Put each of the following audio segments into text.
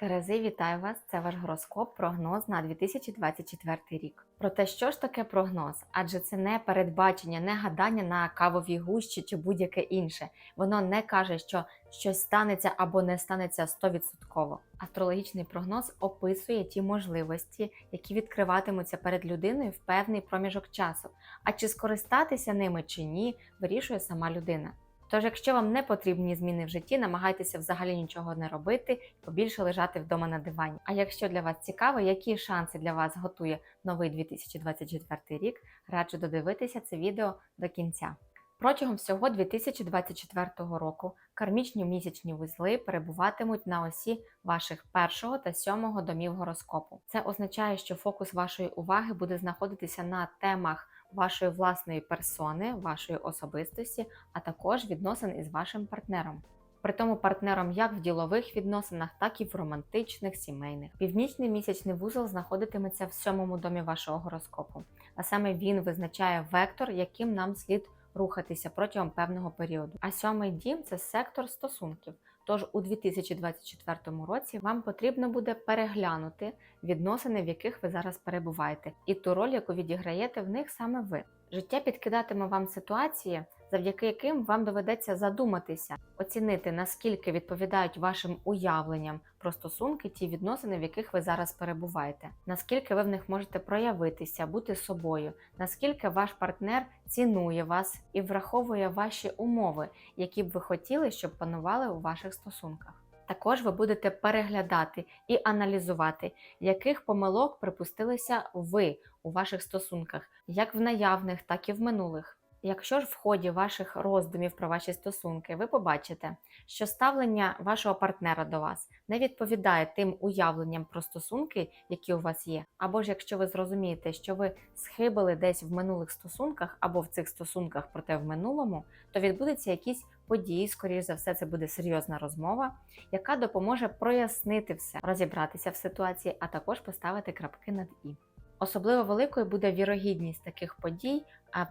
Терези, вітаю вас! Це ваш гороскоп, прогноз на 2024 рік. Про те, що ж таке прогноз, адже це не передбачення, не гадання на кавовій гущі чи будь-яке інше. Воно не каже, що щось станеться або не станеться 100%. Астрологічний прогноз описує ті можливості, які відкриватимуться перед людиною в певний проміжок часу. А чи скористатися ними чи ні, вирішує сама людина. Тож, якщо вам не потрібні зміни в житті, намагайтеся взагалі нічого не робити і побільше лежати вдома на дивані. А якщо для вас цікаво, які шанси для вас готує новий 2024 рік, раджу додивитися це відео до кінця. Протягом всього 2024 року кармічні місячні вузли перебуватимуть на осі ваших першого та сьомого домів гороскопу. Це означає, що фокус вашої уваги буде знаходитися на темах вашої власної персони, вашої особистості, а також відносин із вашим партнером. Притому партнером як в ділових відносинах, так і в романтичних, сімейних. Північний місячний вузол знаходитиметься в сьомому домі вашого гороскопу, а саме він визначає вектор, яким нам слід рухатися протягом певного періоду. А сьомий дім це сектор стосунків. Тож у 2024 році вам потрібно буде переглянути відносини, в яких ви зараз перебуваєте, і ту роль, яку відіграєте в них саме ви. Життя підкидатиме вам ситуації, завдяки яким вам доведеться задуматися, оцінити наскільки відповідають вашим уявленням про стосунки ті відносини, в яких ви зараз перебуваєте, наскільки ви в них можете проявитися, бути собою, наскільки ваш партнер цінує вас і враховує ваші умови, які б ви хотіли, щоб панували у ваших стосунках. Також ви будете переглядати і аналізувати, яких помилок припустилися ви у ваших стосунках, як в наявних, так і в минулих. Якщо ж в ході ваших роздумів про ваші стосунки ви побачите, що ставлення вашого партнера до вас не відповідає тим уявленням про стосунки, які у вас є, або ж якщо ви зрозумієте, що ви схибили десь в минулих стосунках або в цих стосунках, проте в минулому, то відбудеться якісь події, скоріш за все, це буде серйозна розмова, яка допоможе прояснити все, розібратися в ситуації, а також поставити крапки над і. Особливо великою буде вірогідність таких подій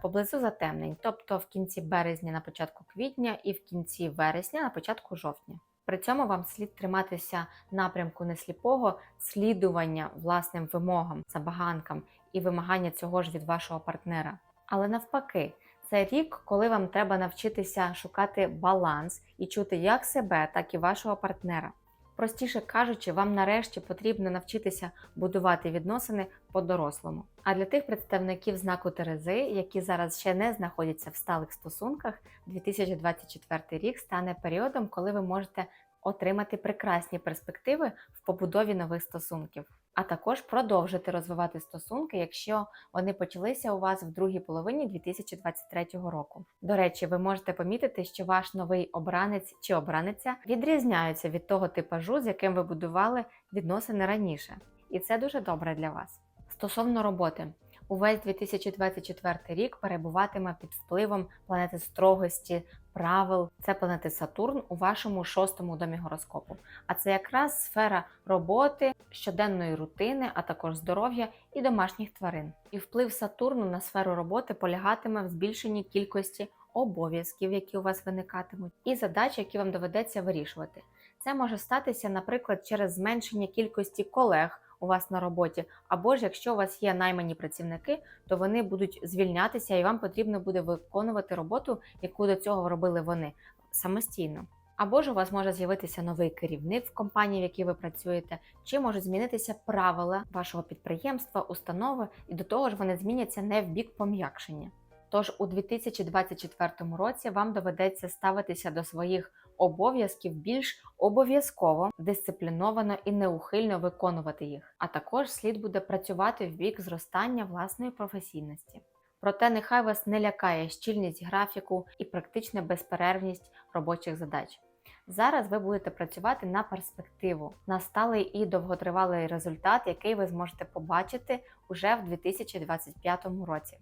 поблизу затемнень, тобто в кінці березня на початку квітня і в кінці вересня на початку жовтня. При цьому вам слід триматися напрямку несліпого слідування власним вимогам, забаганкам і вимагання цього ж від вашого партнера. Але навпаки, це рік, коли вам треба навчитися шукати баланс і чути як себе, так і вашого партнера. Простіше кажучи, вам нарешті потрібно навчитися будувати відносини по-дорослому. А для тих представників знаку Терези, які зараз ще не знаходяться в сталих стосунках, 2024 рік стане періодом, коли ви можете отримати прекрасні перспективи в побудові нових стосунків, а також продовжити розвивати стосунки, якщо вони почалися у вас в другій половині 2023 року. До речі, ви можете помітити, що ваш новий обранець чи обраниця відрізняються від того типажу, з яким ви будували відносини раніше, і це дуже добре для вас. Стосовно роботи. Увесь 2024 рік перебуватиме під впливом планети строгості, правил. Це планети Сатурн у вашому шостому домі гороскопу. А це якраз сфера роботи, щоденної рутини, а також здоров'я і домашніх тварин. І вплив Сатурну на сферу роботи полягатиме в збільшенні кількості обов'язків, які у вас виникатимуть, і задач, які вам доведеться вирішувати. Це може статися, наприклад, через зменшення кількості колег у вас на роботі, або ж якщо у вас є наймані працівники, то вони будуть звільнятися, і вам потрібно буде виконувати роботу, яку до цього робили вони самостійно. Або ж у вас може з'явитися новий керівник в компанії, в якій ви працюєте, чи можуть змінитися правила вашого підприємства, установи, і до того ж вони зміняться не в бік пом'якшення. Тож у 2024 році вам доведеться ставитися до своїх обов'язків більш обов'язково, дисципліновано і неухильно виконувати їх. А також слід буде працювати в бік зростання власної професійності. Проте нехай вас не лякає щільність графіку і практична безперервність робочих задач. Зараз ви будете працювати на перспективу, на сталий і довготривалий результат, який ви зможете побачити уже в 2025 році.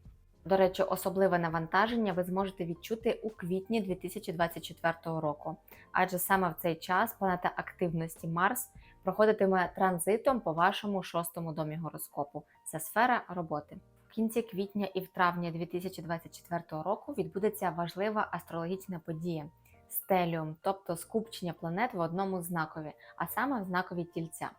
До речі, особливе навантаження ви зможете відчути у квітні 2024 року, адже саме в цей час планета активності Марс проходитиме транзитом по вашому шостому домі гороскопу. Це сфера роботи. В кінці квітня і в травні 2024 року відбудеться важлива астрологічна подія стеліум, тобто скупчення планет в одному знакові, а саме в знакові тільця.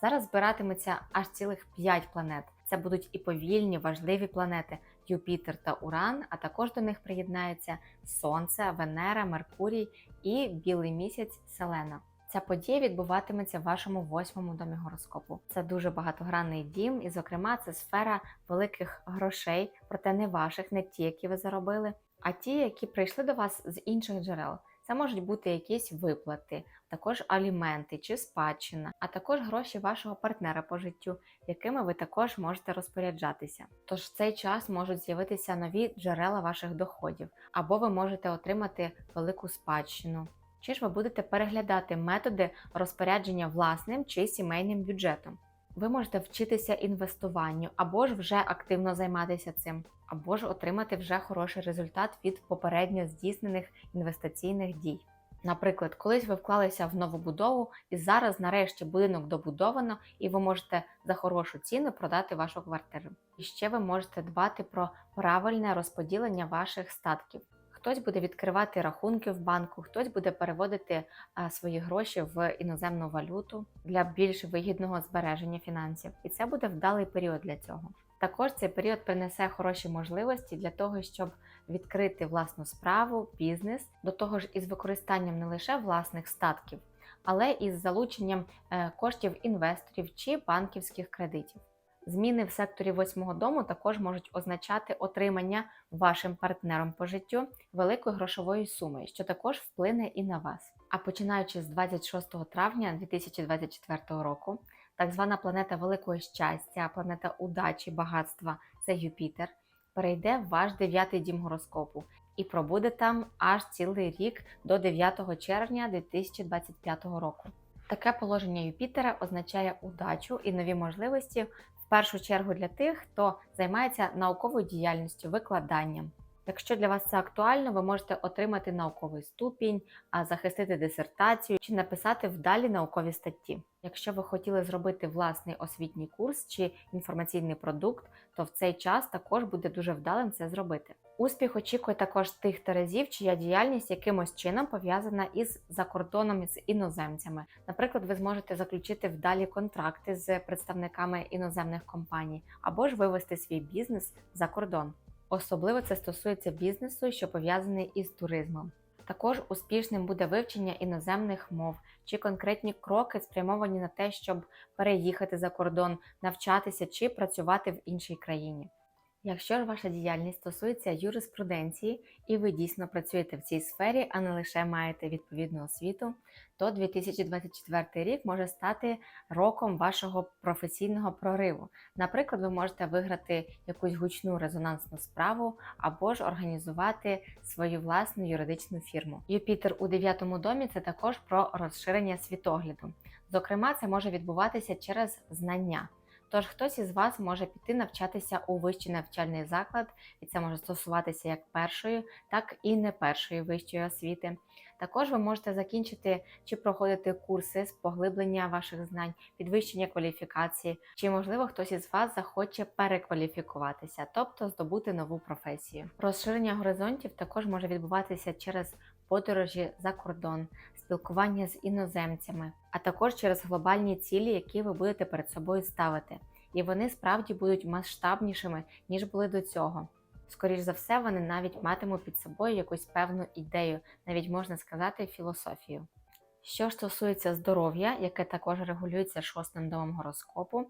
Зараз збиратиметься аж цілих 5 планет. Це будуть і повільні, важливі планети Юпітер та Уран, а також до них приєднаються Сонце, Венера, Меркурій і білий місяць Селена. Ця подія відбуватиметься в вашому восьмому домі гороскопу. Це дуже багатогранний дім, і, зокрема, це сфера великих грошей, проте не ваших, не ті, які ви заробили, а ті, які прийшли до вас з інших джерел. Це можуть бути якісь виплати, також аліменти чи спадщина, а також гроші вашого партнера по життю, якими ви також можете розпоряджатися. Тож в цей час можуть з'явитися нові джерела ваших доходів, або ви можете отримати велику спадщину. Чи ж ви будете переглядати методи розпорядження власним чи сімейним бюджетом? Ви можете вчитися інвестуванню, або ж вже активно займатися цим, або ж отримати вже хороший результат від попередньо здійснених інвестиційних дій. Наприклад, колись ви вклалися в новобудову, і зараз, нарешті, будинок добудовано, і ви можете за хорошу ціну продати вашу квартиру. І ще ви можете дбати про правильне розподілення ваших статків. Хтось буде відкривати рахунки в банку, хтось буде переводити а, свої гроші в іноземну валюту для більш вигідного збереження фінансів, і це буде вдалий період для цього. Також цей період принесе хороші можливості для того, щоб відкрити власну справу, бізнес, до того ж із використанням не лише власних статків, але і з залученням е, коштів інвесторів чи банківських кредитів. Зміни в секторі восьмого дому також можуть означати отримання вашим партнером по життю великої грошової суми, що також вплине і на вас. А починаючи з 26 травня 2024 року, так звана планета великого щастя, планета удачі, багатства це Юпітер, перейде в ваш дев'ятий дім гороскопу і пробуде там аж цілий рік до 9 червня 2025 року. Таке положення Юпітера означає удачу і нові можливості першу чергу для тих, хто займається науковою діяльністю, викладанням. Якщо для вас це актуально, ви можете отримати науковий ступінь, захистити дисертацію чи написати вдалі наукові статті. Якщо ви хотіли зробити власний освітній курс чи інформаційний продукт, то в цей час також буде дуже вдалим це зробити. Успіх очікує також тих терезів, чия діяльність якимось чином пов'язана із закордоном з іноземцями. Наприклад, ви зможете заключити вдалі контракти з представниками іноземних компаній або ж вивести свій бізнес за кордон. Особливо це стосується бізнесу, що пов'язаний із туризмом. Також успішним буде вивчення іноземних мов чи конкретні кроки спрямовані на те, щоб переїхати за кордон, навчатися чи працювати в іншій країні. Якщо ж ваша діяльність стосується юриспруденції і ви дійсно працюєте в цій сфері, а не лише маєте відповідну освіту, то 2024 рік може стати роком вашого професійного прориву. Наприклад, ви можете виграти якусь гучну резонансну справу або ж організувати свою власну юридичну фірму. Юпітер у дев'ятому домі це також про розширення світогляду. Зокрема, це може відбуватися через знання. Тож хтось із вас може піти навчатися у вищий навчальний заклад, і це може стосуватися як першої, так і не першої вищої освіти. Також ви можете закінчити чи проходити курси з поглиблення ваших знань, підвищення кваліфікації, чи, можливо, хтось із вас захоче перекваліфікуватися, тобто здобути нову професію. Розширення горизонтів також може відбуватися через подорожі за кордон, спілкування з іноземцями, а також через глобальні цілі, які ви будете перед собою ставити. І вони справді будуть масштабнішими, ніж були до цього. Скоріш за все, вони навіть матимуть під собою якусь певну ідею, навіть можна сказати, філософію. Що ж стосується здоров'я, яке також регулюється шостим домом гороскопу,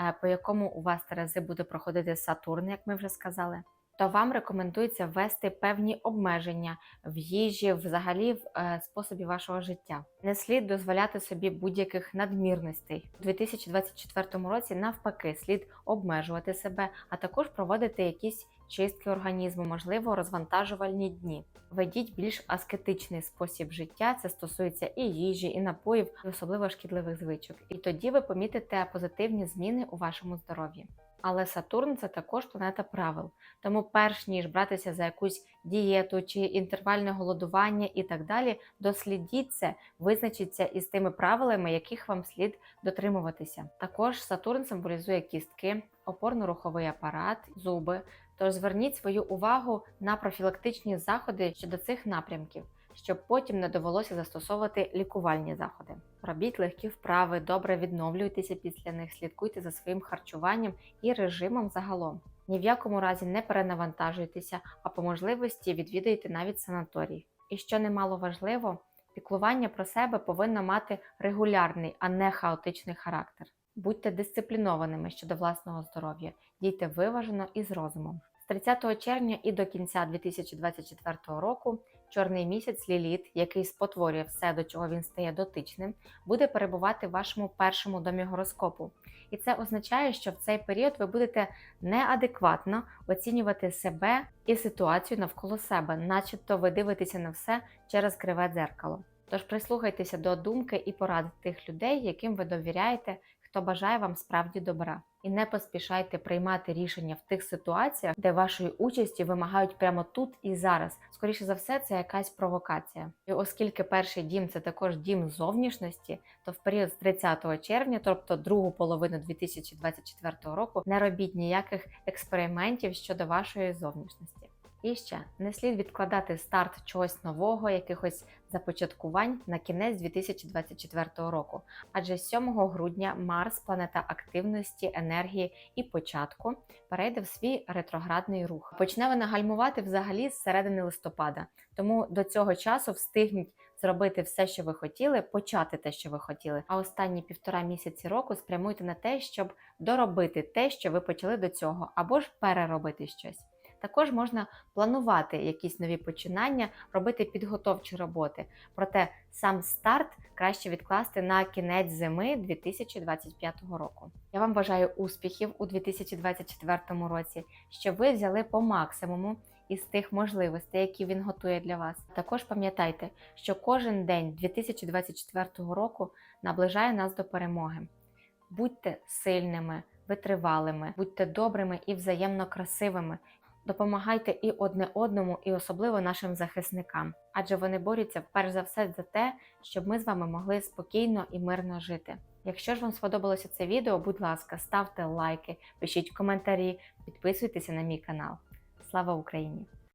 е, по якому у вас Терези буде проходити Сатурн, як ми вже сказали, то вам рекомендується ввести певні обмеження в їжі, взагалі в е, способі вашого життя. Не слід дозволяти собі будь-яких надмірностей. У 2024 році, навпаки, слід обмежувати себе, а також проводити якісь чистки організму, можливо, розвантажувальні дні. Ведіть більш аскетичний спосіб життя, це стосується і їжі, і напоїв, і особливо шкідливих звичок. І тоді ви помітите позитивні зміни у вашому здоров'ї. Але Сатурн це також планета правил. Тому, перш ніж братися за якусь дієту чи інтервальне голодування і так далі, дослідіть це, визначіться із тими правилами, яких вам слід дотримуватися. Також Сатурн символізує кістки, опорно-руховий апарат, зуби. Тож зверніть свою увагу на профілактичні заходи щодо цих напрямків. Щоб потім не довелося застосовувати лікувальні заходи. Робіть легкі вправи, добре відновлюйтеся після них, слідкуйте за своїм харчуванням і режимом загалом. Ні в якому разі не перенавантажуйтеся, а по можливості відвідуйте навіть санаторій. І що немало важливо, піклування про себе повинно мати регулярний, а не хаотичний характер. Будьте дисциплінованими щодо власного здоров'я, дійте виважено і з розумом. З 30 червня і до кінця 2024 року чорний місяць Ліліт, який спотворює все, до чого він стає дотичним, буде перебувати в вашому першому домі гороскопу. І це означає, що в цей період ви будете неадекватно оцінювати себе і ситуацію навколо себе, начебто ви дивитеся на все через криве дзеркало. Тож прислухайтеся до думки і порад тих людей, яким ви довіряєте, хто бажає вам справді добра. І не поспішайте приймати рішення в тих ситуаціях, де вашої участі вимагають прямо тут і зараз. Скоріше за все, це якась провокація. І оскільки перший дім це також дім зовнішності, то в період з 30 червня, тобто другу половину 2024 року, не робіть ніяких експериментів щодо вашої зовнішності. І ще не слід відкладати старт чогось нового, якихось започаткувань на кінець 2024 року. Адже 7 грудня Марс, планета активності, енергії і початку, перейде в свій ретроградний рух. Почне вона гальмувати взагалі з середини листопада. Тому до цього часу встигніть зробити все, що ви хотіли, почати те, що ви хотіли. А останні півтора місяці року спрямуйте на те, щоб доробити те, що ви почали до цього, або ж переробити щось. Також можна планувати якісь нові починання, робити підготовчі роботи. Проте сам старт краще відкласти на кінець зими 2025 року. Я вам бажаю успіхів у 2024 році, щоб ви взяли по максимуму із тих можливостей, які він готує для вас. Також пам'ятайте, що кожен день 2024 року наближає нас до перемоги. Будьте сильними, витривалими, будьте добрими і взаємно красивими. Допомагайте і одне одному, і особливо нашим захисникам, адже вони борються перш за все за те, щоб ми з вами могли спокійно і мирно жити. Якщо ж вам сподобалося це відео, будь ласка, ставте лайки, пишіть коментарі, підписуйтеся на мій канал. Слава Україні!